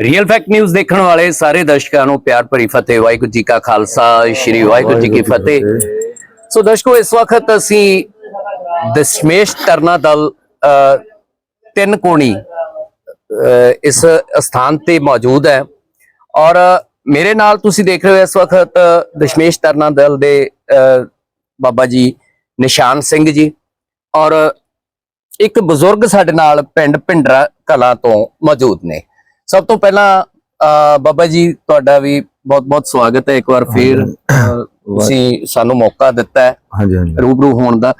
Real fact news ਦੇਖਣ ਵਾਲੇ ਸਾਰੇ ਦਰਸ਼ਕਾਂ ਨੂੰ ਪਿਆਰ ਭਰੀ ਫਤਿਹ ਵਾਹਿਗੁਰੂ ਜੀ ਕਾ ਖਾਲਸਾ ਸ੍ਰੀ ਵਾਹਿਗੁਰੂ ਜੀ ਕੀ ਫਤਿਹ। ਸੋ ਦਰਸ਼ਕੋ ਇਸ ਵਕਤ ਅਸੀਂ ਦਸ਼ਮੇਸ਼ ਤਰਨਾ ਦਲ ਤਿੰਨ ਕੋਣੀ ਇਸ ਸਥਾਨ ਤੇ ਮੌਜੂਦ ਹੈ। ਔਰ ਮੇਰੇ ਨਾਲ ਤੁਸੀਂ ਦੇਖ ਰਹੇ ਹੋ ਇਸ ਵਕਤ ਦਸ਼ਮੇਸ਼ ਤਰਨਾ ਦਲ ਦੇ ਬਾਬਾ ਜੀ ਨਿਸ਼ਾਨ ਸਿੰਘ ਜੀ। ਔਰ ਇੱਕ ਬਜ਼ੁਰਗ ਸਾਡੇ ਨਾਲ ਪਿੰਡ ਭਿੰਡਰਾ ਕਲਾਂ ਤੋਂ ਮੌਜੂਦ ਨੇ। ਸਭ ਤੋਂ ਪਹਿਲਾਂ ਬਾਬਾ ਜੀ ਤੁਹਾਡਾ ਵੀ ਬਹੁਤ-ਬਹੁਤ ਸਵਾਗਤ ਹੈ ਇੱਕ ਵਾਰ ਫਿਰ ਤੁਸੀਂ ਸਾਨੂੰ ਮੌਕਾ ਦਿੱਤਾ ਹੈ ਹਾਂਜੀ ਹਾਂਜੀ। ਰੂਬਰੂ ਹੋਣ ਦਾ।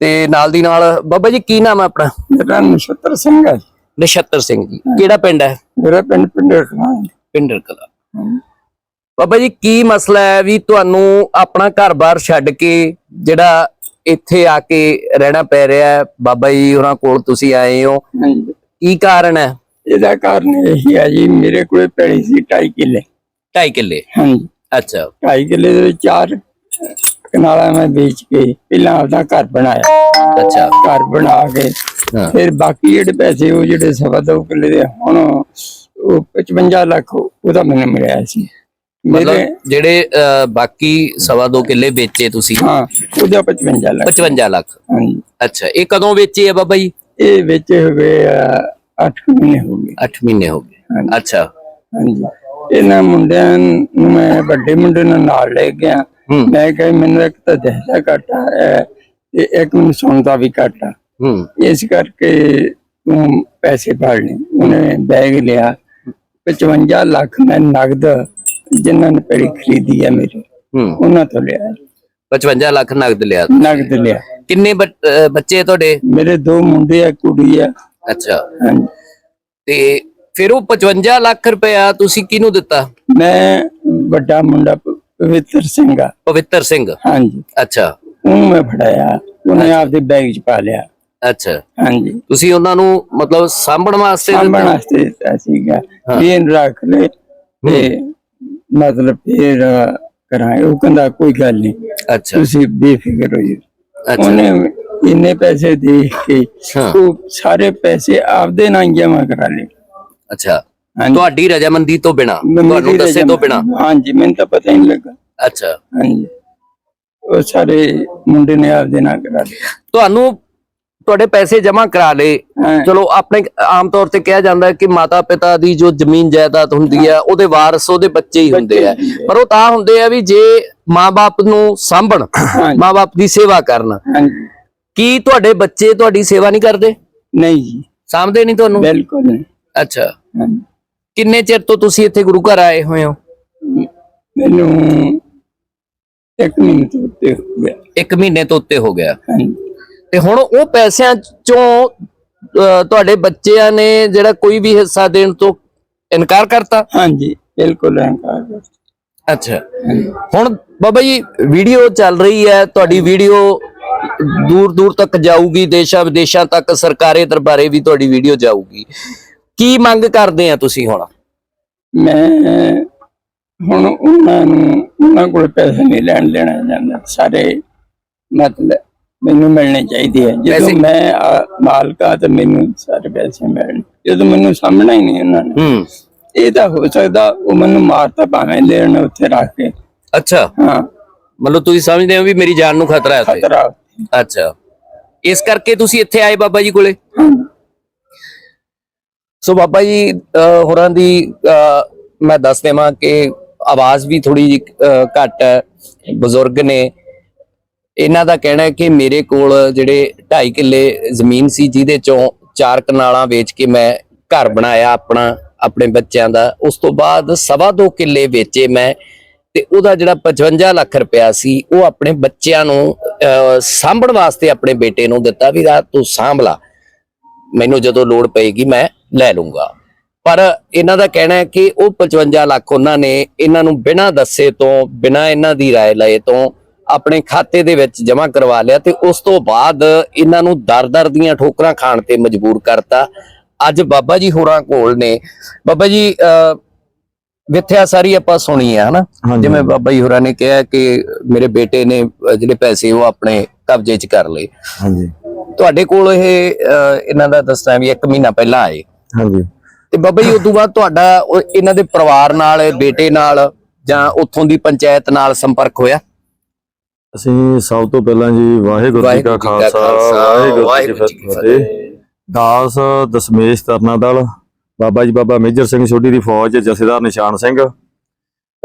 ਤੇ ਨਾਲ ਦੀ ਨਾਲ ਬਾਬਾ ਜੀ ਕੀ ਨਾਮ ਹੈ ਆਪਣਾ? ਮੇਰਾ ਨਛੱਤਰ ਸਿੰਘ ਹੈ। ਨਛੱਤਰ ਸਿੰਘ ਜੀ। ਕਿਹੜਾ ਪਿੰਡ ਹੈ? ਮੇਰਾ ਪਿੰਡ ਪਿੰਡਰ ਖਾਂ ਪਿੰਡਰ ਕਲਾ ਬਾਬਾ ਜੀ ਕੀ ਮਸਲਾ ਹੈ ਵੀ ਤੁਹਾਨੂੰ ਆਪਣਾ ਘਰ-ਬਾਰ ਛੱਡ ਕੇ ਜਿਹੜਾ ਇੱਥੇ ਆ ਕੇ ਰਹਿਣਾ ਪੈ ਰਿਹਾ ਹੈ? ਬਾਬਾ ਜੀ ਉਹਨਾਂ ਕੋਲ ਤੁਸੀਂ ਆਏ ਹੋ। ਕੀ ਕਾਰਨ ਹੈ? ਇਹਦਾ ਕਾਰਨ ਇਹ ਹੈ ਜੀ ਮੇਰੇ ਕੋਲੇ ਪੈਲੀ ਸੀ 2.5 ਕਿੱਲੇ। 2.5 ਕਿੱਲੇ? ਹਾਂਜੀ। ਅੱਛਾ। 2.5 ਕਿੱਲੇ ਦੇ ਵਿੱਚ ਚਾਰ ਕਨਾਲਾਂ ਮੈਂ ਵੇਚ ਕੇ ਪਹਿਲਾਂ ਆਪਦਾ ਘਰ ਬਣਾਇਆ। ਅੱਛਾ। ਘਰ ਬਣਾ ਕੇ ਫਿਰ ਬਾਕੀ ਜਿਹੜੇ ਪੈਸੇ ਉਹ ਜਿਹੜੇ ਸਵਾ ਦੋ ਕਿੱਲੇ ਦੇ ਹੁਣ ਉਹ 55 ਲੱਖ ਉਹਦਾ ਮੈਨੂੰ ਮਿਲਿਆ ਸੀ। ਮੇਰੇ ਮਤਲਬ ਜਿਹੜੇ ਬਾਕੀ ਸਵਾ ਦੋ ਕਿੱਲੇ ਵੇਚੇ ਤੁਸੀਂ? ਹਾਂ ਉਹਦਾ 55 ਲੱਖ। 55 ਲੱਖ। ਹਾਂਜੀ। ਅੱਛਾ ਇਹ ਕਦੋਂ ਵੇਚੇ ਆ ਬਾਬਾ ਜੀ? ਇਹ ਵੇਚੇ ਹੋਏ 8 ਮਹੀਨੇ ਹੋ ਗਏ। 8 ਮਹੀਨੇ ਹੋ ਗਏ। ਅੱਛਾ। ਹਾਂਜੀ। ਇਹਨਾਂ ਮੁੰਡਿਆਂ ਨੂੰ ਮੈਂ ਵੱਡੇ ਮੁੰਡੇ ਨੂੰ ਨਾਲ ਲੈ ਗਿਆ। ਮੈਂ ਕਿਹਾ ਮੈਨੂੰ ਇੱਕ ਤਾਂ ਦਹਿਲਾ ਘਾਟਾ ਹੈ ਤੇ ਇੱਕ ਮੈਨੂੰ ਸੁਣਦਾ ਵੀ ਘਾਟਾ ਹੂੰ। ਇਸ ਕਰਕੇ ਤੂੰ ਪੈਸੇ ਫੜ ਲੈ ਉਹਨੇ ਬੈਗ ਲਿਆ। 55 ਲੱਖ ਮੈਂ ਨਗਦ ਜਿਨ੍ਹਾਂ ਨੇ ਪਹਿਲੀ ਖਰੀਦੀ ਹੈ ਮੇਰੇ ਉਹਨਾਂ ਤੋਂ ਲਿਆ। 55 ਲੱਖ ਨਗਦ ਲਿਆ। ਨਗਦ ਲਿਆ। ਕਿੰਨੇ ਬੱਚੇ ਤੁਹਾਡੇ? ਮੇਰੇ ਦੋ ਮੁੰਡੇ ਆ ਕੁੜੀ ਆ। ਅੱਛਾ। ਹਾਂਜੀ। ਤੇ ਫਿਰ ਉਹ 55 ਲੱਖ ਰੁਪਇਆ ਤੁਸੀਂ ਕਿਹਨੂੰ ਦਿੱਤਾ? ਮੈਂ ਵੱਡਾ ਮੁੰਡਾ ਪਵਿੱਤਰ ਸਿੰਘ ਆ। ਪਵਿੱਤਰ ਸਿੰਘ। ਹਾਂਜੀ। ਅੱਛਾ। ਉਹਨੂੰ ਮੈਂ ਫੜਾਇਆ। ਉਹਨੇ ਆਪਦੇ ਬੈਗ 'ਚ ਪਾ ਲਿਆ। ਅੱਛਾ। ਹਾਂਜੀ। ਤੁਸੀਂ ਉਹਨਾਂ ਨੂੰ ਮਤਲਬ ਸਾਂਭਣ ਵਾਸਤੇ ਸਾਂਭਣ ਵਾਸਤੇ ਦਿੱਤਾ ਸੀਗਾ। ਇਹਨੂੰ ਰੱਖ ਲੈ ਤੇ ਮਤਲਬ ਫਿਰ ਕਰਾਂਗੇ। ਉਹ ਕਹਿੰਦਾ ਕੋਈ ਗੱਲ ਨਹੀਂ ਅੱਛਾ। ਤੁਸੀਂ ਬੇਫਿਕਰ ਹੋ ਜੀ ਅੱਛਾ। ਉਹਨੇ ਇੰਨੇ ਪੈਸੇ ਦੇ ਕੇ ਹਾਂ। ਉਹ ਸਾਰੇ ਪੈਸੇ ਆਪਦੇ ਨਾਲ ਜਮਾ ਕਰਾ ਲਏ। ਅੱਛਾ। ਹਾਂਜੀ। ਤੁਹਾਡੀ ਰਜਾਮੰਦੀ ਤੋਂ ਬਿਨਾ ਤੁਹਾਨੂੰ ਦੱਸੇ ਤੋਂ ਬਿਨਾ? ਹਾਂਜੀ ਮੈਨੂੰ ਤਾਂ ਪਤਾ ਹੀ ਨਹੀਂ ਲੱਗਾ। ਅੱਛਾ। ਹਾਂਜੀ। ਉਹ ਸਾਰੇ ਮੁੰਡੇ ਨੇ ਆਪਦੇ ਨਾਲ ਕਰਾ ਲਏ। ਤੁਹਾਨੂੰ ਤੁਹਾਡੇ ਪੈਸੇ ਜਮ੍ਹਾਂ ਕਰਾ ਲਏ। ਹਾਂ। ਚਲੋ ਆਪਣੇ ਆਮ ਤੌਰ ਤੇ ਕਿਹਾ ਜਾਂਦਾ ਹੈ ਕਿ ਮਾਤਾ ਪਿਤਾ ਦੀ ਜੋ ਜ਼ਮੀਨ ਜਾਇਦਾਦ ਹੁੰਦੀ ਹੈ ਉਹਦੇ ਵਾਰਸ ਉਹਦੇ ਬੱਚੇ ਹੀ ਹੁੰਦੇ ਆ। ਪਰ ਉਹ ਤਾਂ ਹੁੰਦੇ ਆ ਵੀ ਜੇ ਮਾਪੇ ਨੂੰ ਸਾਂਭਣ ਮਾਪੇ ਦੀ ਸੇਵਾ ਕਰਨ। ਹਾਂਜੀ। ਕੀ ਤੁਹਾਡੇ ਬੱਚੇ ਤੁਹਾਡੀ ਸੇਵਾ ਨਹੀਂ ਕਰਦੇ? ਨਹੀਂ ਜੀ। ਸਾਂਭਦੇ ਨਹੀਂ ਤੁਹਾਨੂੰ? ਬਿਲਕੁਲ ਨਹੀਂ। ਅੱਛਾ। ਹਾਂਜੀ। ਕਿੰਨੇ ਚਿਰ ਤੋਂ ਤੁਸੀਂ ਇੱਥੇ ਗੁਰੂ ਘਰ ਆਏ ਹੋਏ ਹੋ? ਮੈਨੂੰ ਇੱਕ ਮਹੀਨੇ ਤੋਂ ਉੱਤੇ ਹੋ ਗਿਆ। ਇੱਕ ਮਹੀਨੇ ਤੋਂ ਉੱਤੇ ਹੋ ਗਿਆ। ਹਾਂਜੀ ਤੇ ਹੁਣ ਉਹ ਪੈਸਿਆਂ ਚੋਂ ਅਹ, ਤੁਹਾਡੇ ਬੱਚਿਆਂ ਨੇ ਜਿਹੜਾ ਕੋਈ ਵੀ ਹਿੱਸਾ ਦੇਣ ਤੋਂ ਇਨਕਾਰ ਕਰਤਾ? ਹਾਂਜੀ ਬਿਲਕੁਲ ਹੰਕਾਰ ਕਰ ਅੱਛਾ। ਹੁਣ ਬਾਬਾ ਜੀ ਵੀਡੀਓ ਚੱਲ ਰਹੀ ਹੈ ਤੁਹਾਡੀ ਵੀਡੀਓ ਦੂਰ ਦੂਰ ਤੱਕ ਜਾਊਗੀ ਦੇਸ਼ਾਂ ਵਿਦੇਸ਼ਾਂ ਤੱਕ ਸਰਕਾਰੀ ਦਰਬਾਰੇ ਵੀ ਤੁਹਾਡੀ ਵੀਡੀਓ ਜਾਊਗੀ। ਕੀ ਮੰਗ ਕਰਦੇ ਆ ਤੁਸੀਂ ਹੁਣ? ਮੈਂ ਹੁਣ ਉਹਨਾਂ ਨੂੰ ਉਹਨਾਂ ਕੋਲ ਪੈਸੇ ਨਹੀਂ ਲੈਣ ਦੇਣਾ ਜਾਂਦਾ ਸਾਰੇ ਮਤਲਬ ਮੈਨੂੰ ਮਿਲਣੇ ਚਾਹੀਦੇ ਆ। ਜਦੋਂ ਮੈਂ ਮਾਲਕ ਤਾਂ ਮੈਨੂੰ ਸਾਰੇ ਪੈਸੇ ਮਿਲਣ। ਜਦੋਂ ਮੈਨੂੰ ਸਾਹਮਣਾ ਹੀ ਨਹੀਂ ਉਹਨਾਂ ਨੇ। ਹੂੰ। ਇਹ ਤਾਂ ਹੋ ਸਕਦਾ ਉਹ ਮੈਨੂੰ ਮਾਰ ਤਾਂ ਭਾਵੇਂ ਦੇਣ ਉੱਥੇ ਰੱਖ ਕੇ। ਅੱਛਾ। ਹਾਂ। ਮਤਲਬ ਤੁਸੀਂ ਸਮਝਦੇ ਹੋ ਵੀ ਮੇਰੀ ਜਾਨ ਨੂੰ ਖਤਰਾ ਹੈ ਖਤਰਾ। ਅੱਛਾ। ਇਸ ਕਰਕੇ ਤੁਸੀਂ ਇੱਥੇ ਆਏ ਬਾਬਾ ਜੀ ਕੋਲੇ? ਸੋ ਬਾਬਾ ਜੀ ਹੋਰਾਂ ਦੀ ਮੈਂ ਦੱਸ ਦੇਵਾਂ ਕਿ ਆਵਾਜ਼ ਵੀ ਥੋੜੀ ਅਹ ਘੱਟ ਹੈ ਬਜ਼ੁਰਗ ਨੇ। ਇਹਨਾਂ ਦਾ ਕਹਿਣਾ ਹੈ ਕਿ ਮੇਰੇ ਕੋਲ ਜਿਹੜੇ 2.5 ਕਿੱਲੇ ਜ਼ਮੀਨ ਸੀ ਜਿਹਦੇ ਚੋਂ ਚਾਰ ਕਨਾਲਾਂ ਵੇਚ ਕੇ ਮੈਂ ਘਰ ਬਣਾਇਆ ਆਪਣਾ ਆਪਣੇ ਬੱਚਿਆਂ ਦਾ। ਉਸ ਤੋਂ ਬਾਅਦ ਸਵਾ ਦੋ ਕਿੱਲੇ ਵੇਚੇ ਮੈਂ। ਤੇ ਉਹਦਾ ਜਿਹੜਾ 55 ਲੱਖ ਰੁਪਇਆ ਸੀ ਉਹ ਆਪਣੇ ਬੱਚਿਆਂ ਨੂੰ ਅਹ, ਸਾਂਭਣ ਵਾਸਤੇ ਆਪਣੇ ਬੇਟੇ ਨੂੰ ਦਿੱਤਾ ਵੀ ਰਾਤ ਤੂੰ ਸਾਂਭ ਲਾ ਮੈਨੂੰ ਜਦੋਂ ਲੋੜ ਪਏਗੀ ਮੈਂ ਲੈ ਲੂੰਗਾ ਪਰ ਇਹਨਾਂ ਦਾ ਕਹਿਣਾ ਹੈ ਕਿ ਉਹ 55 ਲੱਖ ਉਹਨਾਂ ਨੇ ਇਹਨਾਂ ਨੂੰ ਬਿਨਾਂ ਦੱਸੇ ਤੋਂ ਬਿਨਾਂ ਇਹਨਾਂ ਦੀ رائے ਲਏ ਤੋਂ ਆਪਣੇ ਖਾਤੇ ਦੇ ਵਿੱਚ ਜਮ੍ਹਾਂ ਕਰਵਾ ਲਿਆ ਤੇ ਉਸ ਤੋਂ ਬਾਅਦ ਇਹਨਾਂ ਨੂੰ ਦਰ-ਦਰ ਦੀਆਂ ਠੋਕਰਾਂ ਖਾਣ ਤੇ ਮਜਬੂਰ ਕਰਤਾ ਅੱਜ ਬਾਬਾ ਜੀ ਹੋਰਾਂ ਕੋਲ ਨੇ ਬਾਬਾ ਜੀ ਅਹ, ਵਿਥਿਆ ਸਾਰੀ ਆਪਾਂ ਸੁਣੀ ਹੈ ਹਨਾ। ਜਿਵੇਂ ਬਾਬਾ ਜੀ ਹੋਰਾਂ ਨੇ ਕਿਹਾ ਕਿ ਮੇਰੇ ਬੇਟੇ ਨੇ ਜਿਹੜੇ ਪੈਸੇ ਉਹ ਆਪਣੇ ਕਬਜ਼ੇ 'ਚ ਕਰ ਲਏ। ਹਾਂਜੀ। ਤੁਹਾਡੇ ਕੋਲ ਇਹ ਇਹਨਾਂ ਦਾ ਦੱਸਣਾ ਵੀ 1 ਮਹੀਨਾ ਪਹਿਲਾਂ ਆਏ। ਹਾਂਜੀ। ਤੇ ਬਾਬਾ ਜੀ ਉਸ ਤੋਂ ਬਾਅਦ ਤੁਹਾਡਾ ਇਹਨਾਂ ਦੇ ਪਰਿਵਾਰ ਨਾਲ ਬੇਟੇ ਨਾਲ ਜਾਂ ਉੱਥੋਂ ਦੀ ਪੰਚਾਇਤ ਨਾਲ ਸੰਪਰਕ ਹੋਇਆ? ਅਸੀਂ ਸਭ ਤੋਂ ਪਹਿਲਾਂ ਜੀ ਵਾਹਿਗੁਰੂ ਜੀ ਕਾ ਖਾਲਸਾ ਵਾਹਿਗੁਰੂ ਜੀ ਕੀ ਫਤਿਹ। ਦਾਸ ਦਸ਼ਮੇਸ਼ ਤਰਨਾ ਦਲ ਬਾਬਾ ਜੀ ਬਾਬਾ ਮੇਜਰ ਸਿੰਘ ਸੋਢੀ ਦੀ ਫੌਜ ਜਥੇਦਾਰ ਨਿਸ਼ਾਨ ਸਿੰਘ।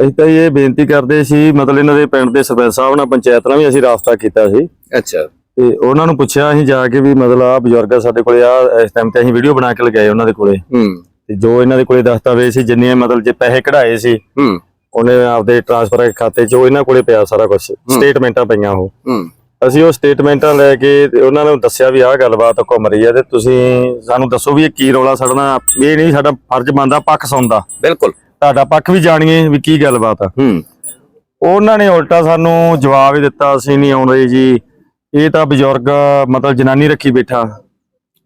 ਅਸੀਂ ਤਾਂ ਇਹ ਬੇਨਤੀ ਕਰਦੇ ਸੀ ਮਤਲਬ ਇਹਨਾਂ ਦੇ ਪਿੰਡ ਦੇ ਸਰਪੰਚ ਸਾਹਿਬ ਨਾਲ ਪੰਚਾਇਤ ਨਾਲ ਵੀ ਅਸੀਂ ਰਾਬਤਾ ਕੀਤਾ ਸੀ। ਅੱਛਾ। ਤੇ ਉਹਨਾਂ ਨੂੰ ਪੁੱਛਿਆ ਅਸੀਂ ਜਾ ਕੇ ਵੀ ਮਤਲਬ ਆ ਬਜ਼ੁਰਗ ਸਾਡੇ ਕੋਲੇ ਆ ਇਸ ਟਾਈਮ ਤੇ ਅਸੀਂ ਵੀਡੀਓ ਬਣਾ ਕੇ ਲਗਾਏ ਉਹਨਾਂ ਦੇ ਕੋਲੇ। ਹੂੰ। ਤੇ ਜੋ ਇਹਨਾਂ ਦੇ ਕੋਲੇ ਦਸਤਾਵੇਜ਼ ਸੀ ਜਿੰਨੇ ਮਤਲਬ ਜੇ ਪੈਸੇ ਕਢਾਏ ਸੀ ਹੂੰ। ਉਹਨੇ ਆਪਦੇ ਟ੍ਰਾਂਸਫਰ ਖਾਤੇ 'ਚ ਉਹ ਇਹਨਾਂ ਕੋਲੇ ਪਿਆ ਸਾਰਾ ਕੁਝ ਸਟੇਟਮੈਂਟਾਂ ਪਈਆਂ ਉਹ। ਹੂੰ। ਅਸੀਂ ਉਹ ਸਟੇਟਮੈਂਟਾਂ ਲੈ ਕੇ ਉਹਨਾਂ ਨੂੰ ਦੱਸਿਆ ਵੀ ਆਹ ਗੱਲਬਾਤ ਘੁੰਮ ਰਹੀ ਹੈ ਤੇ ਤੁਸੀਂ ਸਾਨੂੰ ਦੱਸੋ ਵੀ ਇਹ ਕੀ ਰੌਲਾ ਸੜਨਾ ਇਹ ਨਹੀਂ ਸਾਡਾ ਫਰਜ਼ ਬਣਦਾ ਪੱਖ ਸੁਣਦਾ। ਬਿਲਕੁਲ। ਤੁਹਾਡਾ ਪੱਖ ਵੀ ਜਾਣੀਏ ਵੀ ਕੀ ਗੱਲਬਾਤ ਆ। ਹੂੰ। ਉਹਨਾਂ ਨੇ ਉਲਟਾ ਸਾਨੂੰ ਜਵਾਬ ਹੀ ਦਿੱਤਾ ਅਸੀਂ ਨਹੀਂ ਆਉਂਦੇ ਜੀ। ਇਹ ਤਾਂ ਬਜ਼ੁਰਗ ਮਤਲਬ ਜਨਾਨੀ ਰੱਖੀ ਬੈਠਾ।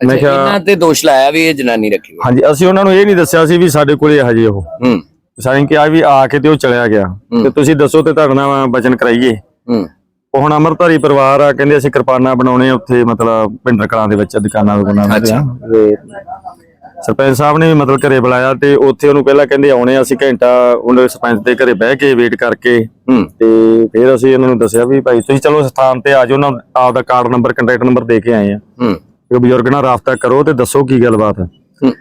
ਮੈਂ ਕਿਹਾ ਇਹਨਾਂ ਤੇ ਦੋਸ਼ ਲਾਇਆ ਵੀ ਇਹ ਜਨਾਨੀ ਰੱਖੀ ਹੋਈ। ਹਾਂਜੀ ਅਸੀਂ ਉਹਨਾਂ ਨੂੰ ਇਹ ਨਹੀਂ ਦੱਸਿਆ ਸੀ ਵੀ ਸਾਡੇ ਕੋਲੇ ਹਜੇ ਉਹ। ਹੂੰ। ਸਾਈਂ ਕਿਹਾ ਵੀ ਆ ਕੇ ਤੇ ਉਹ ਚਲਿਆ ਗਿਆ। ਤੇ ਤੁਸੀਂ ਦੱਸੋ ਤੇ ਤੁਹਾਡੇ ਨਾਲ ਵਚਨ ਕਰਾਈਏ। ਹੂੰ। ਉਹ ਹੁਣ ਅਮਰਧਾਰੀ ਪਰਿਵਾਰ ਆ ਕਹਿੰਦੇ ਅਸੀਂ ਕਿਰਪਾਨਾਂ ਬਣਾਉਣੇ ਆ ਉੱਥੇ ਮਤਲਬ ਪਿੰਡਰ ਕਲਾਂ ਦੇ ਵਿੱਚ ਦੁਕਾਨਾਂ ਦੁਕਾਨਾਂ ਦੇ। ਤੇ ਸਰਪੰਚ ਸਾਹਿਬ ਨੇ ਵੀ ਮਤਲਬ ਘਰੇ ਬੁਲਾਇਆ ਤੇ ਉੱਥੇ ਉਹਨੂੰ ਪਹਿਲਾਂ ਕਹਿੰਦੇ ਆਉਣੇ ਆ, ਅਸੀਂ ਘੰਟਾ ਉਹਨੇ ਸਰਪੰਚ ਦੇ ਘਰੇ ਬਹਿ ਕੇ ਵੇਟ ਕਰਕੇ ਤੇ ਫਿਰ ਅਸੀਂ ਉਹਨਾਂ ਨੂੰ ਦੱਸਿਆ ਵੀ ਭਾਈ ਤੁਸੀਂ ਚਲੋ ਸਥਾਨ ਤੇ ਆ ਜਾਓ ਨਾ ਆਪਦਾ ਕਾਰਡ ਨੰਬਰ ਕੰਟੈਕਟ ਨੰਬਰ ਦੇ ਕੇ ਆਏ ਆ। ਹੂੰ। ਤੇ ਬਜ਼ੁਰਗ ਨਾਲ ਰਾਬਤਾ ਕਰੋ ਤੇ ਦੱਸੋ ਕੀ ਗੱਲਬਾਤ। ਹੈ। ਹੂੰ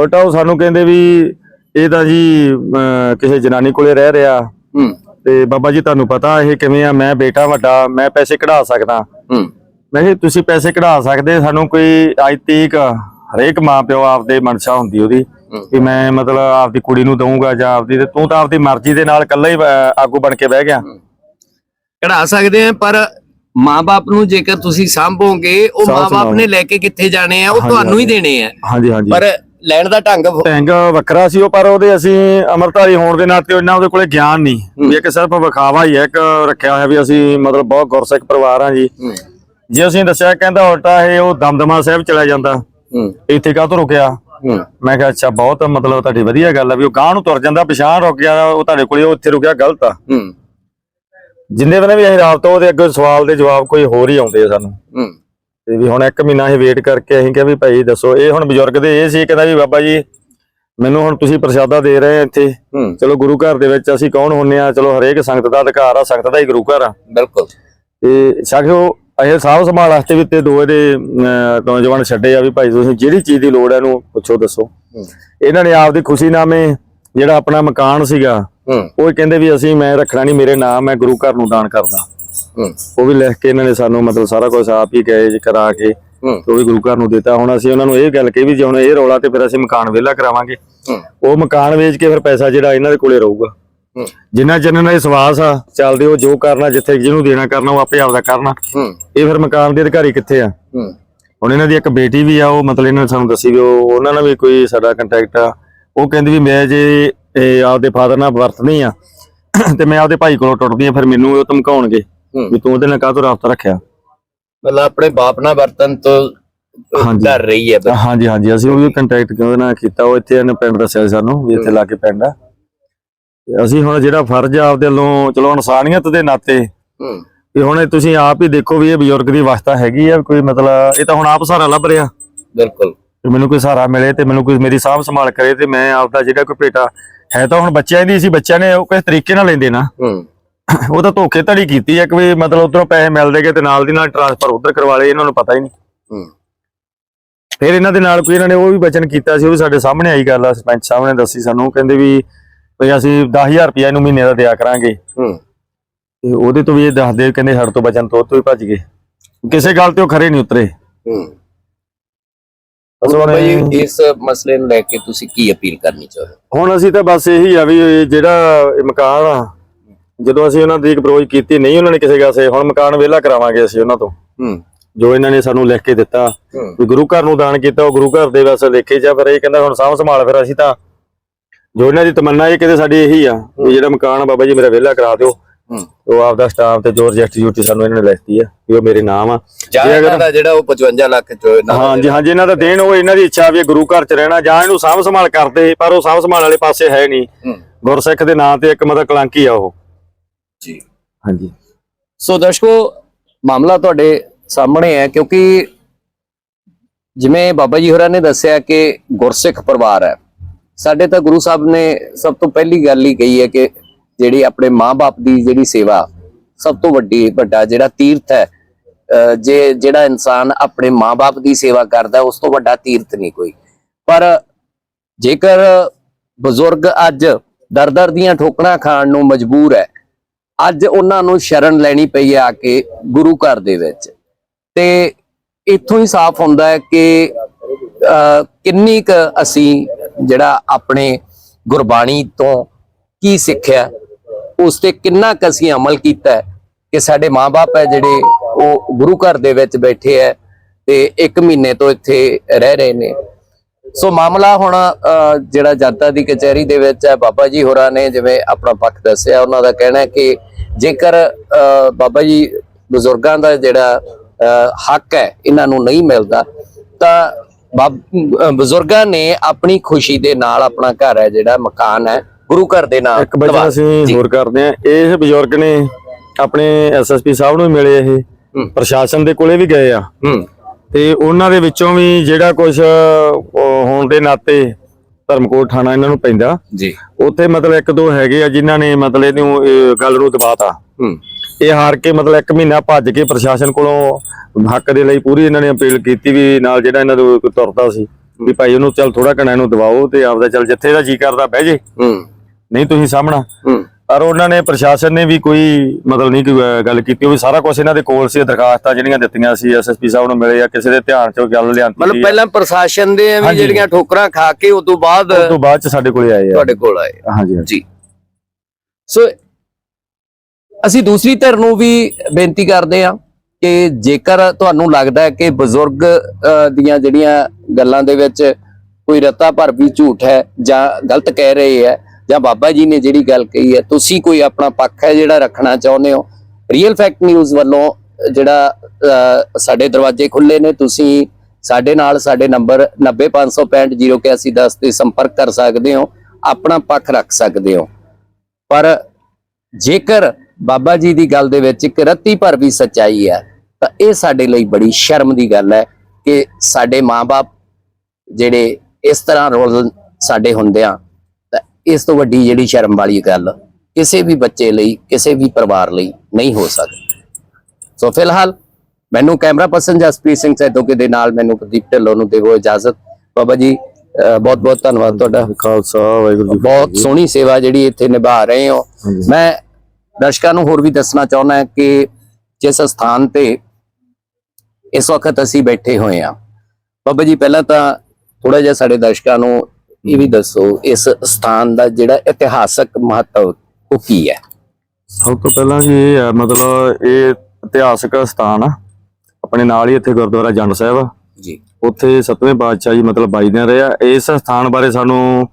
ਉਲਟਾ ਉਹ ਸਾਨੂੰ ਕਹਿੰਦੇ ਵੀ ਇਹ ਤਾਂ ਜੀ ਕਿਸੇ ਜਨਾਨੀ ਕੋਲੇ ਰਹਿ ਰਿਹਾ। ਹੂੰ। ਤੇ ਬਾਬਾ ਜੀ ਤੁਹਾਨੂੰ ਪਤਾ ਇਹ ਕਿਵੇਂ ਆ ਮੈਂ ਬੇਟਾ ਵੱਡਾ ਮੈਂ ਪੈਸੇ ਕਢਾ ਸਕਦਾ। ਹੂੰ। ਮੈਂ ਕਿਹਾ ਤੁਸੀਂ ਪੈਸੇ ਕਢਾ ਸਕਦੇ ਸਾਨੂੰ ਕੋਈ ਅੱਜ ਤੀਕ ਹਰੇਕ ਮਾਂ ਪਿਓ ਆਪਦੇ ਮਨਸ਼ਾ ਹੁੰਦੀ ਉਹਦੀ ਕਿ ਮੈਂ ਮਤਲਬ ਆਪਦੀ ਕੁੜੀ ਨੂੰ ਦਊਂਗਾ ਜਾਂ ਆਪਦੀ ਤੇ ਤੂੰ ਤਾਂ ਆਪਦੀ ਮਰਜ਼ੀ ਦੇ ਨਾਲ ਇਕੱਲਾ ਹੀ ਆਗੂ ਬਣ ਕੇ ਬਹਿ ਗਿਆ। ਕਢਾ ਸਕਦੇ ਆ ਪਰ ਮਾਪੇ ਨੂੰ ਜੇਕਰ ਤੁਸੀਂ ਸਾਂਭੋਗੇ ਉਹ ਮਾਪੇ। ਨੇ ਲੈ ਕੇ ਕਿੱਥੇ ਜਾਣੇ ਆ ਉਹ ਤੁਹਾਨੂੰ ਹੀ। ਦੇਣੇ ਆ। ਹਾਂਜੀ ਹਾਂਜੀ। ਪਰ ਲੈਣ ਦਾ ਢੰਗ ਢੰਗ ਵੱਖਰਾ ਸੀ ਉਹ ਪਰ ਉਹਦੇ ਅਸੀਂ ਅਮਰਤਾਰੀ ਹੋਣ ਦੇ ਨਾਤੇ ਉਹਨਾਂ ਉਹਦੇ ਕੋਲੇ ਗਿਆਨ ਨਹੀਂ। ਵੀ ਇੱਕ ਸਿਰਫ ਵਿਖਾਵਾ ਹੀ ਹੈ ਇੱਕ ਰੱਖਿਆ ਹੋਇਆ ਵੀ ਅਸੀਂ ਮਤਲਬ ਬਹੁਤ ਗੁਰਸਿੱਖ ਪਰਿਵਾਰ ਆ ਜੀ। ਜੇ ਅਸੀਂ ਦੱਸਿਆ ਕਹਿੰਦਾ ਉਲਟਾ ਇਹ ਉਹ ਦਮਦਮਾ ਸਾਹਿਬ ਚਲਾ ਜਾਂਦਾ। ਇੱਥੇ ਕਾਹਤੋਂ ਰੁਕਿਆ? ਹੂੰ। ਮੈਂ ਕਿਹਾ ਅੱਛਾ ਬਹੁਤ ਮਤਲਬ ਤੁਹਾਡੀ ਵਧੀਆ ਗੱਲ ਆ ਵੀ ਉਹ ਗਾਂ ਨੂੰ ਤੁਰ ਜਾਂਦਾ ਪਛਾਣ ਰੁਕ ਗਿਆ ਉਹ ਤੁਹਾਡੇ ਕੋਲੇ ਉਹ ਇੱਥੇ ਰੁਕਿਆ ਗਲਤ ਆ। ਜਿੰਨੇ ਵੇਲੇ ਵੀ ਅਸੀਂ ਰਾਬਤਾ ਉਹਦੇ ਅੱਗੇ ਸਵਾਲ ਦੇ ਜਵਾਬ ਕੋਈ ਹੋਰ ਹੀ ਆਉਂਦੇ ਆ ਸਾਨੂੰ। ਤੇ ਵੀ ਹੁਣ ਇੱਕ ਮਹੀਨਾ ਅਸੀਂ ਵੇਟ ਕਰਕੇ ਅਸੀਂ ਕਿਹਾ ਵੀ ਭਾਈ ਦੱਸੋ ਇਹ ਹੁਣ ਬਜ਼ੁਰਗ ਦੇ ਇਹ ਸੀ ਕਹਿੰਦਾ ਵੀ ਬਾਬਾ ਜੀ ਮੈਨੂੰ ਹੁਣ ਤੁਸੀਂ ਪ੍ਰਸ਼ਾਦਾ ਦੇ ਰਹੇ ਇੱਥੇ। ਹੂੰ। ਚਲੋ ਗੁਰੂ ਘਰ ਦੇ ਵਿੱਚ ਅਸੀਂ ਕੌਣ ਹੁੰਨੇ ਆ? ਚਲੋ ਹਰੇਕ ਸੰਗਤ ਦਾ ਅਧਿਕਾਰ ਆ ਸੰਗਤ ਦਾ ਹੀ ਗੁਰੂ ਘਰ ਆ। ਬਿਲਕੁਲ। ਤੇ ਸਾਖਿਓ ਇਹ ਸਾਂਭ ਸੰਭਾਲ ਵਾਸਤੇ ਵੀ ਤੇ ਦੋ ਇਹਦੇ ਨੌਜਵਾਨ ਛੱਡੇ ਆ ਵੀ ਭਾਈ ਤੁਸੀਂ ਜਿਹੜੀ ਚੀਜ਼ ਦੀ ਲੋੜ ਹੈ ਇਹਨੂੰ ਪੁੱਛੋ ਦੱਸੋ। ਇਹਨਾਂ ਨੇ ਆਪਦੀ ਖੁਸ਼ੀ ਨਾਮੇ ਜਿਹੜਾ ਆਪਣਾ ਮਕਾਨ ਸੀਗਾ ਉਹ ਕਹਿੰਦੇ ਵੀ ਅਸੀਂ ਮੈਂ ਰੱਖਣਾ ਨਹੀਂ ਮੇਰੇ ਨਾਮ ਮੈਂ ਗੁਰੂ ਘਰ ਨੂੰ ਦਾਨ ਕਰਦਾ। ਉਹ ਵੀ ਲਿਖ ਕੇ ਇਹਨਾਂ ਨੇ ਸਾਨੂੰ ਮਤਲਬ ਸਾਰਾ ਕੁਝ ਆਪ ਹੀ ਗਏ ਕਰਾ ਕੇ ਤੇ ਉਹ ਵੀ ਗੁਰੂ ਘਰ ਨੂੰ ਦਿੱਤਾ। ਹੁਣ ਅਸੀਂ ਉਹਨਾਂ ਨੂੰ ਇਹ ਗੱਲ ਕਹੀ ਵੀ ਜੇ ਹੁਣ ਇਹ ਰੌਲਾ ਤੇ ਫਿਰ ਅਸੀਂ ਮਕਾਨ ਵਿਹਲਾ ਕਰਾਵਾਂਗੇ। ਉਹ ਮਕਾਨ ਵੇਚ ਕੇ ਫਿਰ ਪੈਸਾ ਜਿਹੜਾ ਇਹਨਾਂ ਦੇ ਕੋਲੇ ਰਹੂਗਾ। ਜਿੰਨਾ ਇਹਨਾਂ ਦਾ ਵਿਸ਼ਵਾਸ ਆ ਚੱਲਦੇ ਉਹ ਜੋ ਕਰਨਾ ਜਿੱਥੇ ਜਿਹਨੂੰ ਦੇਣਾ ਕਰਨਾ ਉਹ ਆਪੇ ਆਪਦਾ ਕਰਨਾ। ਹੂੰ। ਇਹ ਫਿਰ ਮਕਾਨ ਦੇ ਅਧਿਕਾਰੀ ਕਿੱਥੇ ਆ? ਹੁਣ ਇਹਨਾਂ ਦੀ ਇੱਕ ਬੇਟੀ ਵੀ ਆ ਉਹ ਮਤਲਬ ਇਹਨਾਂ ਨੇ ਸਾਨੂੰ ਦੱਸੀ ਵੀ ਉਹ ਉਹਨਾਂ ਨਾਲ ਵੀ ਕੋਈ ਸਾਡਾ ਕੰਟੈਕਟ ਆ। ਉਹ ਕਹਿੰਦੀ ਵੀ ਮੈਂ ਜੇ ਇਹ ਆਪਦੇ ਫਾਦਰ ਨਾਲ ਵਰਤਨੀ ਆ ਤੇ ਮੈਂ ਆਪਦੇ ਭਾਈ ਕੋਲੋਂ ਟੁੱਟਦੀ ਆ ਫਿਰ ਮੈਨੂੰ ਉਹ ਧਮਕਾਉਣਗੇ। ਵੀ ਤੂੰ ਉਹਦੇ ਨਾਲ ਕਾਹਤੋਂ ਰਾਬਤਾ ਰੱਖਿਆ? ਮਤਲਬ ਆਪਣੇ ਬਾਪ ਨਾਲ ਵਰਤਨ ਤੋਂ। ਡਰ ਰਹੀ ਹੈ। ਹਾਂਜੀ ਹਾਂਜੀ। ਅਸੀਂ ਉਹ ਵੀ ਕੰਟੈਕਟ ਕਿਉਂ ਨਾਲ ਕੀਤਾ? ਉਹ ਇੱਥੇ ਇਹਨੇ ਪਿੰਡ ਦੱਸਿਆ ਸਾਨੂੰ ਵੀ ਇੱਥੇ ਲਾ ਕੇ ਪਿੰਡ ਆ। ਤੇ ਅਸੀਂ ਹੁਣ ਜਿਹੜਾ ਫਰਜ਼ ਆ ਆਪਦੇ ਵੱਲੋਂ ਚਲੋ ਇਨਸਾਨੀਅਤ ਦੇ ਨਾਤੇ ਹੂੰ। ਵੀ ਹੁਣ ਤੁਸੀਂ ਆਪ ਹੀ ਦੇਖੋ ਵੀ ਇਹ ਬਜ਼ੁਰਗ ਦੀ ਅਵਸਥਾ ਹੈਗੀ ਆ ਕੋਈ ਮਤਲਬ ਇਹ ਤਾਂ ਹੁਣ ਆਪ ਸਹਾਰਾ ਲੱਭ ਰਿਹਾ। ਬਿਲਕੁਲ। ਤੇ ਮੈਨੂੰ ਕੋਈ ਸਹਾਰਾ ਮਿਲੇ ਤੇ ਮੈਨੂੰ ਕੋਈ ਮੇਰੀ ਸਾਂਭ ਸੰਭਾਲ ਕਰੇ ਤੇ ਮੈਂ ਆਪਦਾ ਜਿਹੜਾ ਕੋਈ ਭੇਟਾ ਹੈ ਤਾਂ ਹੁਣ ਬੱਚਿਆਂ ਦੀ ਸੀ ਬੱਚਿਆਂ ਨੇ ਉਹ ਕਿਸ ਤਰੀਕੇ ਨਾਲ ਲੈਂਦੇ ਨਾ। ਹੂੰ। ਉਹ ਤਾਂ ਧੋਖੇ ਧੜੀ ਕੀਤੀ ਹੈ ਕਿ ਵੀ ਮਤਲਬ ਉਧਰੋਂ ਪੈਸੇ ਮਿਲਦੇ ਗਏ ਤੇ ਨਾਲ ਦੀ ਨਾਲ ਟ੍ਰਾਂਸਫਰ ਉਧਰ ਕਰਵਾ ਲਏ ਇਹਨਾਂ ਨੂੰ ਪਤਾ ਹੀ ਨਹੀਂ। ਹੂੰ। ਫਿਰ ਇਹਨਾਂ ਦੇ ਨਾਲ ਕੋਈ ਇਹਨਾਂ ਨੇ ਉਹ ਵੀ ਬਚਨ ਕੀਤਾ ਸੀ ਉਹ ਵੀ ਸਾਡੇ ਸਾਹਮਣੇ ਆਈ ਗੱਲ ਆ ਸਰਪੰਚ ਸਾਹਿਬ ਨੇ ਦੱਸੀ ਸਾਨੂੰ ਕਹਿੰਦੇ ਵੀ ਵੀ ਅਸੀਂ 10000 ਰੁਪਇਆ ਇਹਨੂੰ ਮਹੀਨੇ ਦਾ ਦਿਆ ਕਰਾਂਗੇ। ਹੂੰ। ਤੇ ਉਹਦੇ ਤੋਂ ਵੀ ਇਹ ਦੱਸਦੇ ਕਹਿੰਦੇ ਸਾਡੇ ਤੋਂ ਬਚਨ ਤੋਂ ਉਹ ਤੋਂ ਹੀ ਭੱਜ ਗਏ। ਕਿਸੇ ਗੱਲ ਤੇ ਉਹ ਖਰੇ ਨਹੀਂ ਉਤਰੇ। ਹੂੰ। ਵਿੱਚ ਇਸ ਮਸਲੇ ਨੂੰ ਲੈ ਕੇ ਤੁਸੀਂ ਕੀ ਅਪੀਲ ਕਰਨੀ ਚਾਹੁੰਦੇ ਹੁਣ ਅਸੀਂ ਤਾਂ ਬਸ ਇਹੀ ਆ ਵੀ ਇਹ ਜਿਹੜਾ ਇਹ ਮਕਾਨ ਆ ਜਦੋਂ ਅਸੀਂ ਉਹਨਾਂ ਦੀ ਅਪਰੋਚ ਕੀਤੀ ਨਹੀਂ ਉਹਨਾਂ ਨੇ ਕਿਸੇ ਗਾਸੇ ਹੁਣ ਮਕਾਨ ਵਿਹਲਾ ਕਰਾਵਾਂਗੇ ਅਸੀਂ ਉਹਨਾਂ ਤੋਂ। ਹੂੰ। ਜੋ ਇਹਨਾਂ ਨੇ ਸਾਨੂੰ ਲਿਖ ਕੇ ਦਿੱਤਾ ਵੀ ਗੁਰੂ ਘਰ ਨੂੰ ਦਾਨ ਕੀਤਾ ਉਹ ਗੁਰੂ ਘਰ ਦੇ ਵਸ ਲਿਖੇ ਜਾ ਫਿਰ ਇਹ ਕਹਿੰਦਾ ਹੁਣ ਸਾਂਭ ਸੰਭਾਲ ਫਿਰ ਅਸੀਂ ਤਾਂ ਜੋ ਇਹਨਾਂ ਦੀ ਤਮੰਨਾ ਇਹ ਕਿਤੇ ਸਾਡੀ ਇਹੀ ਆ ਵੀ ਜਿਹੜਾ ਮਕਾਨ ਆ ਬਾਬਾ ਜੀ ਮੇਰਾ ਵਿਹਲਾ ਕਰਾ ਦਿਓ। ਹੂੰ। ਉਹ ਆਪਦਾ ਸਟਾਫ ਤੇ ਜੋ ਰਜਿਸਟਰੀ ਜੂਟੀ ਸਾਨੂੰ ਇਹਨਾਂ ਨੇ ਲਿਖਤੀ ਆ ਵੀ ਉਹ ਮੇਰੇ ਨਾਮ ਆ। ਜਾਂ ਜੇ ਅਗਰ- ਇਹਨਾਂ ਦਾ ਜਿਹੜਾ ਉਹ 55 ਲੱਖ ਜੋ ਇਹਨਾਂ ਦਾ ਹਾਂਜੀ ਹਾਂਜੀ ਇਹਨਾਂ ਦਾ ਦੇਣ ਉਹ ਇਹਨਾਂ ਦੀ ਇੱਛਾ ਵੀ ਗੁਰੂ ਘਰ ਚ ਰਹਿਣਾ ਜਾਂ ਇਹਨੂੰ ਸਾਂਭ ਸੰਭਾਲ ਕਰਦੇ ਪਰ ਉਹ ਸਾਂਭ ਸੰਭਾਲ ਵਾਲੇ ਪਾਸੇ ਹੈ ਨਹੀਂ। ਗੁਰਸਿੱਖ ਦੇ ਨਾਂ ਤੇ ਇੱਕ ਮਤਲਬ ਕਲੰਕੀ ਆ ਉਹ। ਜੀ। ਹਾਂਜੀ। ਸੋ ਦਰਸ਼ਕੋ ਮਾਮਲਾ ਤੁਹਾਡੇ ਸਾਹਮਣੇ ਹੈ ਕਿਉਂਕਿ ਜਿਵੇਂ ਬਾਬਾ ਜੀ ਹੋਰਾਂ ਨੇ ਦੱਸਿਆ ਕਿ ਗੁਰਸਿੱਖ ਪਰਿਵਾਰ ਹੈ। ਸਾਡੇ ਤਾਂ ਗੁਰੂ ਸਾਹਿਬ ਨੇ ਸਭ ਤੋਂ ਪਹਿਲੀ ਗੱਲ ਹੀ ਕਹੀ ਹੈ ਕਿ ਜਿਹੜੀ ਆਪਣੇ ਮਾਪੇ ਦੀ ਜਿਹੜੀ ਸੇਵਾ ਸਭ ਤੋਂ ਵੱਡੀ ਵੱਡਾ ਜਿਹੜਾ ਤੀਰਥ ਹੈ ਜੇ ਜਿਹੜਾ ਇਨਸਾਨ ਆਪਣੇ ਮਾਪੇ ਦੀ ਸੇਵਾ ਕਰਦਾ ਉਸ ਤੋਂ ਵੱਡਾ ਤੀਰਥ ਨਹੀਂ ਕੋਈ। ਪਰ ਜੇਕਰ ਬਜ਼ੁਰਗ ਅੱਜ ਦਰ-ਦਰ ਦੀਆਂ ਠੋਕਰਾਂ ਖਾਣ ਨੂੰ ਮਜਬੂਰ ਹੈ ਅੱਜ ਉਹਨਾਂ ਨੂੰ ਸ਼ਰਨ ਲੈਣੀ ਪਈ ਆ ਕੇ ਗੁਰੂ ਘਰ ਦੇ ਵਿੱਚ। ਤੇ ਇੱਥੋਂ ਹੀ ਸਾਫ਼ ਹੁੰਦਾ ਹੈ ਕਿ ਕਿੰਨੀ ਕੁ ਅਸੀਂ ਜਿਹੜਾ ਆਪਣੇ ਗੁਰਬਾਣੀ ਤੋਂ ਕੀ ਸਿੱਖਿਆ, ਉਸ ਤੇ ਕਿੰਨਾ ਕੁ ਅਸੀਂ ਅਮਲ ਕੀਤਾ ਕਿ ਸਾਡੇ ਮਾਪੇ ਹੈ ਜਿਹੜੇ ਉਹ ਗੁਰੂ ਘਰ ਦੇ ਵਿੱਚ ਬੈਠੇ ਹੈ ਤੇ 1 ਮਹੀਨੇ ਤੋਂ ਇੱਥੇ ਰਹਿ ਰਹੇ ਨੇ। ਸੋ ਮਾਮਲਾ ਹੁਣ ਜਿਹੜਾ ਜਨਤਾ ਦੀ ਕਚਹਿਰੀ ਦੇ ਵਿੱਚ ਹੈ ਬਾਬਾ ਜੀ ਹੋਰਾਂ ਨੇ ਜਿਵੇਂ ਆਪਣਾ ਪੱਖ ਦੱਸਿਆ ਉਹਨਾਂ ਦਾ ਕਹਿਣਾ ਹੈ ਕਿ ਜੇਕਰ ਬਾਬਾ ਜੀ ਬਜ਼ੁਰਗਾਂ ਦਾ ਜਿਹੜਾ ਹੱਕ ਹੈ ਇਹਨਾਂ ਨੂੰ ਨਹੀਂ ਮਿਲਦਾ ਤਾਂ ਬਜ਼ੁਰਗਾਂ ਨੇ ਆਪਣੀ ਖੁਸ਼ੀ ਦੇ ਨਾਲ ਆਪਣਾ ਘਰ ਹੈ ਜਿਹੜਾ ਮਕਾਨ ਹੈ ਗੁਰੂ ਘਰ ਦੇ ਨਾਲ ਇੱਕ ਵਜ੍ਹਾ ਅਸੀਂ। ਹੋਰ ਕਰਦੇ ਆ ਇਹ ਬਜ਼ੁਰਗ ਨੇ ਆਪਣੇ ਐਸਐਸਪੀ ਸਾਹਿਬ ਨੂੰ ਮਿਲੇ ਇਹ। ਪ੍ਰਸ਼ਾਸਨ ਦੇ ਕੋਲੇ ਵੀ ਗਏ ਆ। ਤੇ ਉਹਨਾਂ ਦੇ ਵਿੱਚੋਂ ਵੀ ਜਿਹੜਾ ਕੁਝ ਹੋਣ ਦੇ ਨਾਤੇ ਧਰਮਕੋਟ ਥਾਣਾ ਇਹਨਾਂ ਨੂੰ ਪੈਂਦਾ। ਜੀ। ਉੱਥੇ ਮਤਲਬ ਇੱਕ ਦੋ ਹੈਗੇ ਆ ਜਿਨ੍ਹਾਂ ਨੇ ਮਤਲਬ ਇਹਨੂੰ ਇਹ ਗੱਲ ਨੂੰ ਦਬਾਤਾ। ਹੂੰ। ਇਹ ਹਾਰ ਕੇ ਮਤਲਬ ਇੱਕ ਮਹੀਨਾ ਭੱਜ ਕੇ ਪ੍ਰਸ਼ਾਸਨ ਕੋਲੋਂ ਹੱਕ ਦੇ ਲਈ ਪੂਰੀ ਇਹਨਾਂ ਨੇ ਅਪੀਲ ਕੀਤੀ ਵੀ ਨਾਲ ਜਿਹੜਾ ਇਹਨਾਂ ਦਾ ਕੋਈ ਤੁਰਦਾ ਸੀ ਵੀ ਭਾਈ ਉਹਨੂੰ ਚੱਲ ਥੋੜਾ ਘਣਾ ਇਹਨੂੰ ਦਵਾਓ ਤੇ ਆਪਦਾ ਚੱਲ ਜਿੱਥੇ ਦਾ ਜੀ ਕਰਦਾ ਬਹਿ ਜੇ। ਹੂੰ। ਨਹੀਂ ਤੁਸੀਂ ਸਾਹਮਣਾ। ਪਰ ਉਹਨਾਂ ਨੇ ਪ੍ਰਸ਼ਾਸਨ ਨੇ ਵੀ ਕੋਈ ਮਤਲਬ ਨਹੀਂ ਕੋਈ ਗੱਲ ਕੀਤੀ ਉਹ ਵੀ ਸਾਰਾ ਕੁਝ ਇਹਨਾਂ ਦੇ ਕੋਲ ਸੀ ਦਰਖਾਸਤਾਂ ਜਿਹੜੀਆਂ ਦਿੱਤੀਆਂ ਸੀ ਐਸਐਸਪੀ ਸਾਹਿਬ ਨੂੰ ਮਿਲੇ ਆ ਕਿਸੇ ਦੇ ਧਿਆਨ 'ਚ ਗੱਲ ਲਿਆਂਦੀ ਮਤਲਬ ਪਹਿਲਾਂ ਪ੍ਰਸ਼ਾਸਨ ਦੇ ਵੀ ਹਾਂਜੀ। ਜਿਹੜੀਆਂ ਠੋਕਰਾਂ ਖਾ ਕੇ ਉਸ ਤੋਂ ਬਾਅਦ ਉਸ ਤੋਂ ਬਾਅਦ 'ਚ ਸਾਡੇ ਕੋਲੇ ਆਏ ਆ। ਤੁਹਾਡੇ ਕੋਲ ਆਏ ਹਾਂਜੀ ਜੀ। ਸੋ ਅਸੀਂ ਦੂਸਰੀ ਧਿਰ ਨੂੰ ਵੀ ਬੇਨਤੀ ਕਰਦੇ ਹਾਂ ਕਿ ਜੇਕਰ ਤੁਹਾਨੂੰ ਲੱਗਦਾ ਹੈ ਕਿ ਬਜ਼ੁਰਗ ਦੀਆਂ ਜਿਹੜੀਆਂ ਗੱਲਾਂ ਦੇ ਵਿੱਚ ਕੋਈ ਰਤਾ ਭਰ ਵੀ ਝੂਠ ਹੈ ਜਾਂ ਗਲਤ ਕਹਿ ਰਹੇ ਹੈ ਜਾਂ ਬਾਬਾ ਜੀ ਨੇ ਜਿਹੜੀ ਗੱਲ ਕਹੀ ਹੈ, ਤੁਸੀਂ ਕੋਈ ਆਪਣਾ ਪੱਖ ਹੈ ਜਿਹੜਾ ਰੱਖਣਾ ਚਾਹੁੰਦੇ ਹੋ? ਰੀਅਲ ਫੈਕਟ ਨਿਊਜ਼ ਵੱਲੋਂ ਜਿਹੜਾ ਸਾਡੇ ਦਰਵਾਜ਼ੇ ਖੁੱਲੇ ਨੇ, ਤੁਸੀਂ ਸਾਡੇ ਨਾਲ ਸਾਡੇ ਨੰਬਰ 9056508110 ਤੇ ਸੰਪਰਕ ਕਰ ਸਕਦੇ ਹੋ, ਆਪਣਾ ਪੱਖ ਰੱਖ ਸਕਦੇ ਹੋ। ਪਰ ਜੇਕਰ ਬਾਬਾ ਜੀ ਦੀ ਗੱਲ ਦੇ ਵਿੱਚ ਇੱਕ ਰੱਤੀ ਭਰ ਵੀ ਸੱਚਾਈ ਹੈ, ਤਾਂ ਇਹ ਸਾਡੇ ਲਈ ਬੜੀ ਸ਼ਰਮ ਦੀ ਗੱਲ ਹੈ ਕਿ ਸਾਡੇ ਮਾਪੇ ਜਿਹੜੇ ਇਸ ਤਰ੍ਹਾਂ ਰੋਲ ਸਾਡੇ ਹੁੰਦਿਆਂ ਤਾਂ ਇਸ ਤੋਂ ਵੱਡੀ ਜਿਹੜੀ ਸ਼ਰਮ ਵਾਲੀ ਗੱਲ ਕਿਸੇ ਵੀ ਬੱਚੇ ਲਈ ਕਿਸੇ ਵੀ ਪਰਿਵਾਰ ਲਈ ਨਹੀਂ ਹੋ ਸਕਦੀ ਸੋ ਫਿਲਹਾਲ ਮੈਨੂੰ ਕੈਮਰਾ ਪਰਸਨ ਜਸਪ੍ਰੀਤ ਸਿੰਘ ਸੈਦੋਕੇ ਦੇ ਨਾਲ ਮੈਨੂੰ ਪ੍ਰਦੀਪ ਢਿੱਲੋਂ ਨੂੰ ਦੇਵੋ ਇਜਾਜ਼ਤ ਬਾਬਾ ਜੀ ਬਹੁਤ ਬਹੁਤ ਧੰਨਵਾਦ ਤੁਹਾਡਾ ਖਾਲਸਾ ਵਾਹਿਗੁਰੂ ਜੀ ਬਹੁਤ। ਸੋਹਣੀ ਸੇਵਾ ਜਿਹੜੀ ਇੱਥੇ ਨਿਭਾ ਰਹੇ ਹੋ। ਮੈਂ ਦਰਸ਼ਕਾਂ ਨੂੰ ਹੋਰ ਵੀ ਦੱਸਣਾ ਚਾਹੁੰਦਾ ਹਾਂ ਕਿ ਜਿਸ ਸਥਾਨ ਤੇ ਇਸ ਵਕਤ ਅਸੀਂ ਬੈਠੇ ਹੋਏ ਹਾਂ ਬਾਬਾ ਜੀ ਪਹਿਲਾਂ ਤਾਂ ਥੋੜਾ ਜਿਹਾ ਸਾਡੇ ਦਰਸ਼ਕਾਂ ਨੂੰ ਇਹ ਵੀ ਦੱਸੋ ਇਸ ਸਥਾਨ ਦਾ ਜਿਹੜਾ ਇਤਿਹਾਸਕ ਮਹੱਤਵ ਉਹ ਕੀ ਹੈ? ਸਭ ਤੋਂ ਪਹਿਲਾਂ ਜੀ ਇਹ ਹੈ ਮਤਲਬ ਇਹ ਇਤਿਹਾਸਕ ਸਥਾਨ ਆ। ਆਪਣੇ ਨਾਲ ਹੀ ਇੱਥੇ ਗੁਰਦੁਆਰਾ ਜੰਡ ਸਾਹਿਬ ਆ। ਜੀ। ਉੱਥੇ ਸਤਵੇਂ ਪਾਤਸ਼ਾਹ ਜੀ ਮਤਲਬ ਬਾਈ ਦਿਨ ਰਹੇ ਇਸ ਸਥਾਨ ਬਾਰੇ ਸਾਨੂੰ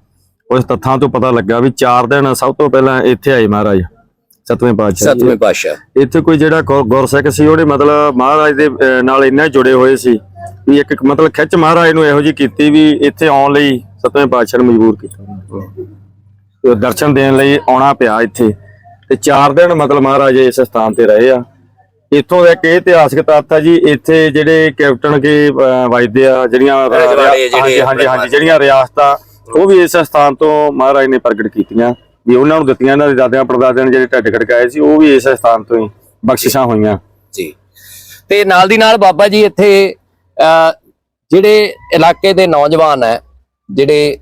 ਉਸ ਤੱਥਾਂ ਤੋਂ ਪਤਾ ਲੱਗਾ ਵੀ 4 ਦਿਨ ਸਭ ਤੋਂ ਪਹਿਲਾਂ ਇੱਥੇ ਆਏ ਮਹਾਰਾਜ ਸਤਵੇਂ ਪਾਤਸ਼ਾਹ। ਸਤਵੇਂ ਪਾਤਸ਼ਾਹ। ਇੱਥੇ ਕੋਈ ਜਿਹੜਾ ਗੁਰ- ਗੁਰਸਿੱਖ ਸੀ ਉਹਦੇ ਮਤਲਬ ਮਹਾਰਾਜ ਦੇ ਨਾਲ ਇੰਨਾ ਜੁੜੇ ਹੋਏ ਸੀ ਵੀ ਇੱਕ ਇੱਕ ਮਤਲਬ ਖਿੱਚ ਮਹਾਰਾਜ ਨੂੰ ਇਹੋ ਜੀ ਕੀਤੀ ਵੀ ਇੱਥੇ ਆਉਣ ਲਈ ਸਤਵੇਂ ਪਾਤਸ਼ਾਹ ਨੂੰ ਮਜਬੂਰ ਕੀਤਾ। ਤੇ ਦਰਸ਼ਨ ਦੇਣ ਲਈ ਆਉਣਾ ਪਿਆ ਇੱਥੇ। ਤੇ 4 ਦਿਨ ਮਤਲਬ ਮਹਾਰਾਜ ਇਸ ਸਥਾਨ ਤੇ ਰਹੇ ਆ। ਇੱਥੋਂ ਦਾ ਇੱਕ ਇਤਿਹਾਸਕ ਤੱਥ ਆ ਜੀ ਇੱਥੇ ਜਿਹੜੇ ਕੈਪਟਨ ਕੇ ਵੱਜਦੇ ਆ ਜਿਹੜੀਆਂ ਹਾਂਜੀ ਹਾਂਜੀ ਹਾਂਜੀ ਜਿਹੜੀਆਂ ਰਿਆਸਤਾਂ ਉਹ ਵੀ ਇਸ ਸਥਾਨ ਤੋਂ ਮਹਾਰਾਜ ਨੇ ਪ੍ਰਗਟ ਕੀਤੀਆਂ। ਵੀ ਉਹਨਾਂ ਨੂੰ ਦਿੱਤੀਆਂ ਇਹਨਾਂ ਦੇ ਦਾਦਿਆਂ ਪੜਦਾਦਿਆਂ ਨੇ ਜਿਹੜੇ ਢੱਡ ਖੜਕਾਏ ਸੀ ਉਹ ਵੀ ਇਸ ਸਥਾਨ ਤੋਂ ਹੀ ਬਖਸ਼ਿਸ਼ਾਂ ਹੋਈਆਂ। ਜੀ। ਤੇ ਨਾਲ ਦੀ ਨਾਲ ਬਾਬਾ ਜੀ ਇੱਥੇ ਜਿਹੜੇ ਇਲਾਕੇ ਦੇ ਨੌਜਵਾਨ ਹੈ ਜਿਹੜੇ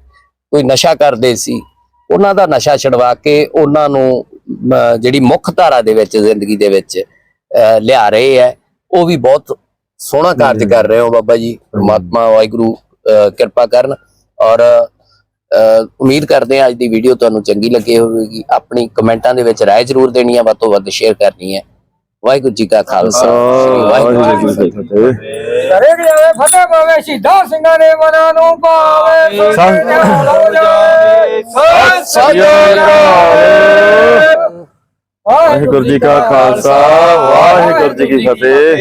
ਕੋਈ ਨਸ਼ਾ ਕਰਦੇ ਸੀ ਉਹਨਾਂ ਦਾ ਨਸ਼ਾ ਛਡਵਾ ਕੇ ਉਹਨਾਂ ਨੂੰ ਜਿਹੜੀ ਮੁੱਖ ਧਾਰਾ ਦੇ ਵਿੱਚ ਜ਼ਿੰਦਗੀ ਦੇ ਵਿੱਚ ਲਿਆ ਰਹੇ ਹੈ। ਉਹ ਵੀ ਬਹੁਤ ਸੋਹਣਾ ਕਾਰਜ ਕਰ ਰਹੇ ਹੋ ਬਾਬਾ ਜੀ। ਪ੍ਰਮਾਤਮਾ ਵਾਹਿਗੁਰੂ ਕਿਰਪਾ ਕਰਨ। ਔਰ ਉਮੀਦ ਕਰਦੇ ਹਾਂ ਅੱਜ ਦੀ ਵੀਡੀਓ ਤੁਹਾਨੂੰ ਚੰਗੀ ਲੱਗੀ ਹੋਵੇਗੀ। ਆਪਣੀ ਕਮੈਂਟਾਂ ਦੇ ਵਿੱਚ ਰਾਏ ਜ਼ਰੂਰ ਦੇਣੀ ਹੈ ਵੱਧ ਤੋਂ ਵੱਧ ਸ਼ੇਅਰ ਕਰਨੀ ਹੈ। ਵਾਹਿਗੁਰੂ ਜੀ ਕਾ ਖਾਲਸਾ। ਵਾਹਿਗੁਰੂ ਜੀ ਕੀ ਫਤਿਹ। ਫਤਿਹ ਹਰੇਕ ਜਾਵੇ ਫਤਿਹ ਪਾਵੇ ਸ਼ਹੀਦਾਂ ਸਿੰਘਾਂ ਨੇ ਮਨਾਂ ਨੂੰ ਪਾਵੇ। ਸਤਿ- ਸਤਿ ਵਾਹਿਗੁਰੂ ਜੀ ਕਾ ਖਾਲਸਾ। ਵਾਹਿਗੁਰੂ ਜੀ ਕੀ ਫਤਿਹ।